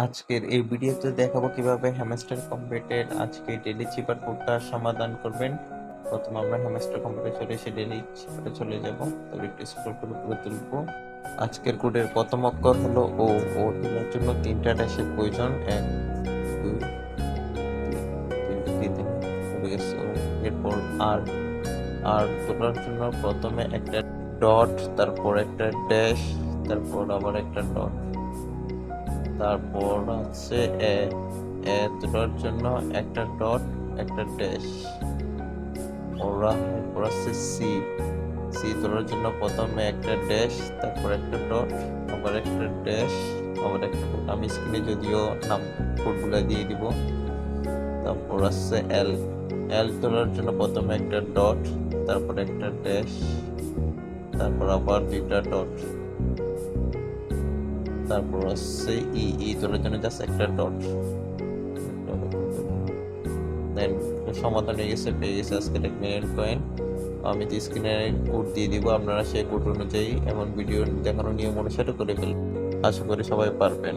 আজকের এই ভিডিওতে দেখাবো কীভাবে হ্যামস্টার কম্পিউটার আজকে ডেলি চিপার কোডটা সমাধান করবেন প্রথমে আমরা হ্যামস্টার কম্পিউটার চলে এসে ডেলি চিপারে চলে যাব তবে একটু স্ক্রল করে উপরে তুলবো আজকের কোডের প্রথম অক্ষর হলো ও ও তোলার জন্য তিনটা ড্যাশের প্রয়োজন, এক, দুই। এরপর আর আর তোলার জন্য প্রথমে একটা ডট তারপর একটা ড্যাশ তারপর আবার একটা ডট তারপর আছে এ এ তোলার জন্য একটা ডট, একটা ড্যাশ। ওরা এরপর আছে সি সি তোলার জন্য প্রথমে একটা ড্যাশ, তারপর একটা ডট, আবার একটা ড্যাশ, আবার একটা ডট। আমি স্ক্রিনে যদিও নাম কোডগুলো দিয়ে দিব। তারপর আছে এল এল তোলার জন্য প্রথমে একটা ডট, তারপর একটা ড্যাশ, তারপর আবার দুইটা ডট। তারপর হচ্ছে ই ই তোলার জন্য জাস্ট একটা ডট দেন সমাধান হয়ে গেছে, পেয়ে গেছে আজকের এক মিনিট কয়েন আমি তো স্ক্রিনে কোড দিয়ে দিব, আপনারা সেই কোড অনুযায়ী এমন ভিডিও দেখানো নিয়ম অনুসারে করে ফেলবেন। আশা করি সবাই পারবেন।